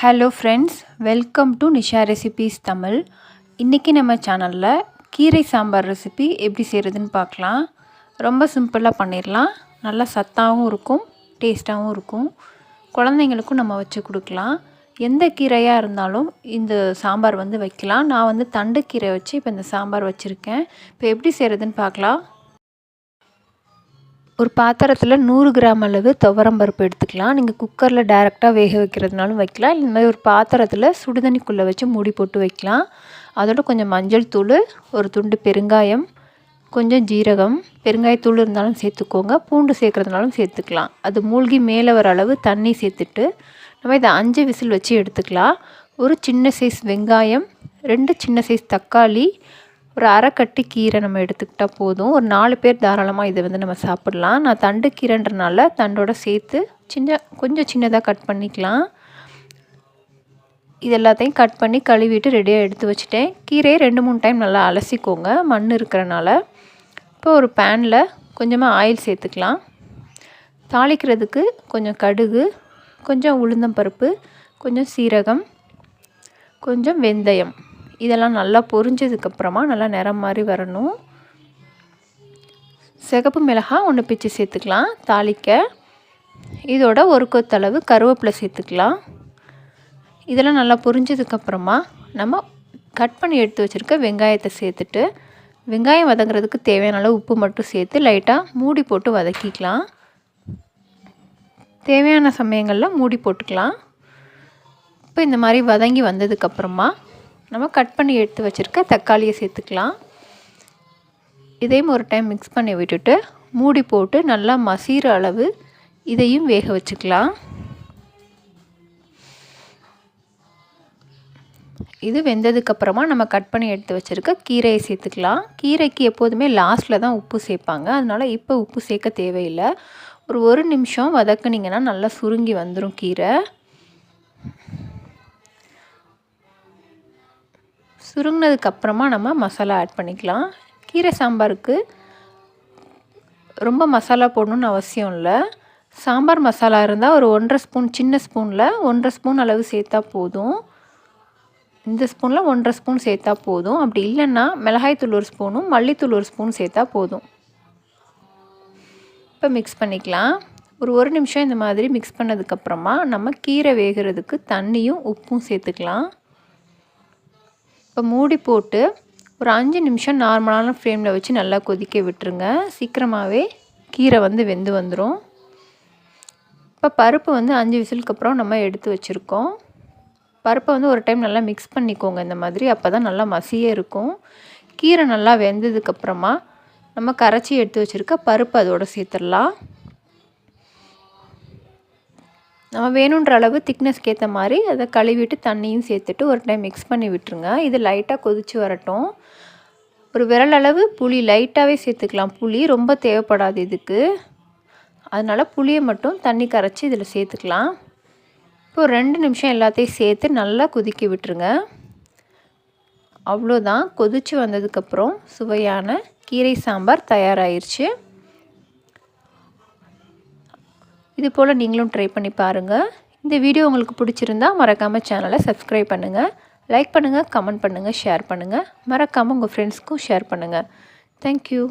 Hello friends welcome to Nisha recipes Tamil இன்றைக்கி நம்ம சேனலில் கீரை சாம்பார் ரெசிபி எப்படி செய்கிறதுன்னு பார்க்கலாம். ரொம்ப சிம்பிளாக பண்ணிடலாம் நல்லா சத்தாகவும் இருக்கும் டேஸ்ட்டாகவும் இருக்கும். குழந்தைங்களுக்கும் நம்ம வச்சு கொடுக்கலாம். எந்த கீரையாக இருந்தாலும் இந்த சாம்பார் வந்து வைக்கலாம். நான் வந்து தண்டுக்கீரை வச்சு இப்போ இந்த சாம்பார் வச்சுருக்கேன். இப்போ எப்படி செய்கிறதுன்னு பார்க்கலாம். ஒரு பாத்திரத்தில் நூறு கிராம் அளவு துவரம்பருப்பு எடுத்துக்கலாம். நீங்கள் குக்கரில் டேரெக்டாக வேக வைக்கிறதுனாலும் வைக்கலாம். இந்த மாதிரி ஒரு பாத்திரத்தில் சுடுதண்ணிக்குள்ளே வச்சு மூடி போட்டு வைக்கலாம். அதோட கொஞ்சம் மஞ்சள் தூள் ஒரு துண்டு பெருங்காயம் கொஞ்சம் ஜீரகம். பெருங்காயத்தூள் இருந்தாலும் சேர்த்துக்கோங்க. பூண்டு சேர்க்குறதுனாலும் சேர்த்துக்கலாம். அது மூழ்கி மேலே வர அளவு தண்ணி சேர்த்துட்டு நம்ம இதை அஞ்சு விசில் வச்சு எடுத்துக்கலாம். ஒரு சின்ன சைஸ் வெங்காயம் ரெண்டு சின்ன சைஸ் தக்காளி ஒரு அரைக்கட்டு கீரை நம்ம எடுத்துக்கிட்டால் போதும். ஒரு நாலு பேர் தாராளமாக இதை வந்து நம்ம சாப்பிட்லாம். நான் தண்டு கீரைன்றனால தண்டோட சேர்த்து சின்ன கொஞ்சம் சின்னதாக கட் பண்ணிக்கலாம். இது எல்லாத்தையும் கட் பண்ணி கழுவிட்டு ரெடியாக எடுத்து வச்சுட்டேன். கீரையை ரெண்டு மூணு டைம் நல்லா அலசிக்கோங்க. மண் இருக்கிறனால. இப்போ ஒரு பேனில் கொஞ்சமாக ஆயில் சேர்த்துக்கலாம். தாளிக்கிறதுக்கு கொஞ்சம் கடுகு கொஞ்சம் உளுந்தம்பருப்பு கொஞ்சம் சீரகம் கொஞ்சம் வெந்தயம். இதெல்லாம் நல்லா பொரிஞ்சதுக்கப்புறமா நல்லா நிறம் மாதிரி வரணும். சிகப்பு மிளகாய் ஒன்று பிச்சு சேர்த்துக்கலாம். தாளிக்க. இதோட ஒரு கொத்தளவு கருவேப்பிலை சேர்த்துக்கலாம். இதெல்லாம் நல்லா பொரிஞ்சதுக்கப்புறமா நம்ம கட் பண்ணி எடுத்து வச்சுருக்க வெங்காயத்தை சேர்த்துட்டு வெங்காயம் வதங்குறதுக்கு தேவையான அளவு உப்பு மட்டும் சேர்த்து லைட்டாக மூடி போட்டு வதக்கிக்கலாம். தேவையான சமயங்களில் மூடி போட்டுக்கலாம். இப்போ இந்த மாதிரி வதங்கி வந்ததுக்கப்புறமா நம்ம கட் பண்ணி எடுத்து வச்சுருக்க தக்காளியை சேர்த்துக்கலாம். இதையும் ஒரு டைம் மிக்ஸ் பண்ணி விட்டுட்டு மூடி போட்டு நல்லா மசீர அளவு இதையும் வேக வச்சுக்கலாம். இது வெந்ததுக்கப்புறமா நம்ம கட் பண்ணி எடுத்து வச்சுருக்க கீரையை சேர்த்துக்கலாம். கீரைக்கு எப்போதுமே லாஸ்ட்டில் தான் உப்பு சேர்ப்பாங்க. அதனால் இப்போ உப்பு சேர்க்க தேவையில்லை. ஒரு ஒரு நிமிஷம் வதக்குனிங்கன்னா நல்லா சுருங்கி வந்துடும் கீரை. சுருங்கினதுக்கப்புறமா நம்ம மசாலா ஆட் பண்ணிக்கலாம். கீரை சாம்பாருக்கு ரொம்ப மசாலா போடணுன்னு அவசியம் இல்லை. சாம்பார் மசாலா இருந்தால் ஒரு ஒன்றரை ஸ்பூன் சின்ன ஸ்பூனில் ஒன்றரை ஸ்பூன் அளவு சேர்த்தா போதும். இந்த ஸ்பூனில் ஒன்றரை ஸ்பூன் சேர்த்தா போதும். அப்படி இல்லைன்னா மிளகாய்த்தூள் ஒரு ஸ்பூனும் மல்லித்தூள் ஒரு ஸ்பூன் சேர்த்தா போதும். இப்போ மிக்ஸ் பண்ணிக்கலாம். ஒரு ஒரு நிமிஷம் இந்த மாதிரி மிக்ஸ் பண்ணதுக்கப்புறமா நம்ம கீரை வேகிறதுக்கு தண்ணியும் உப்பும் சேர்த்துக்கலாம். இப்போ மூடி போட்டு ஒரு அஞ்சு நிமிஷம் நார்மலான ஃப்ளேமில் வச்சு நல்லா கொதிக்க விட்டுருங்க. சீக்கிரமாகவே கீரை வந்து வெந்து வந்துடும் இப்போ பருப்பு வந்து அஞ்சு விசிலுக்கு அப்புறம் நம்ம எடுத்து வச்சுருக்கோம். பருப்பை வந்து ஒரு டைம் நல்லா மிக்ஸ் பண்ணிக்கோங்க. இந்த மாதிரி அப்போ தான் நல்லா மசியே இருக்கும். கீரை நல்லா வெந்ததுக்கப்புறமா நம்ம கரைச்சி எடுத்து வச்சுருக்க பருப்பு அதோடு சேர்த்துடலாம். நம்ம வேணுன்ற அளவு திக்னஸ்க்கு ஏற்ற மாதிரி அதை கழுவிட்டு தண்ணியும் சேர்த்துட்டு ஒரு டைம் மிக்ஸ் பண்ணி விட்டுருங்க. இது லைட்டாக கொதித்து வரட்டும். ஒரு விரல் அளவு புளி லைட்டாகவே சேர்த்துக்கலாம். புளி ரொம்ப தேவைப்படாது இதுக்கு. அதனால் புளியை மட்டும் தண்ணி கரைச்சி இதில் சேர்த்துக்கலாம். இப்போ ரெண்டு நிமிஷம் எல்லாத்தையும் சேர்த்து நல்லா கொதிக்க விட்டுருங்க. அவ்வளோதான் கொதித்து வந்ததுக்கப்புறம் சுவையான கீரை சாம்பார் தயாராகிருச்சு இது போல் நீங்களும் ட்ரை பண்ணி பாருங்கள் இந்த வீடியோ உங்களுக்கு பிடிச்சிருந்தா மறக்காமல் சேனலை சப்ஸ்கிரைப் பண்ணுங்கள் லைக் பண்ணுங்கள் கமெண்ட் பண்ணுங்கள் ஷேர் பண்ணுங்கள் மறக்காமல் உங்கள் ஃப்ரெண்ட்ஸ்க்கும் ஷேர் பண்ணுங்கள் தேங்க்யூ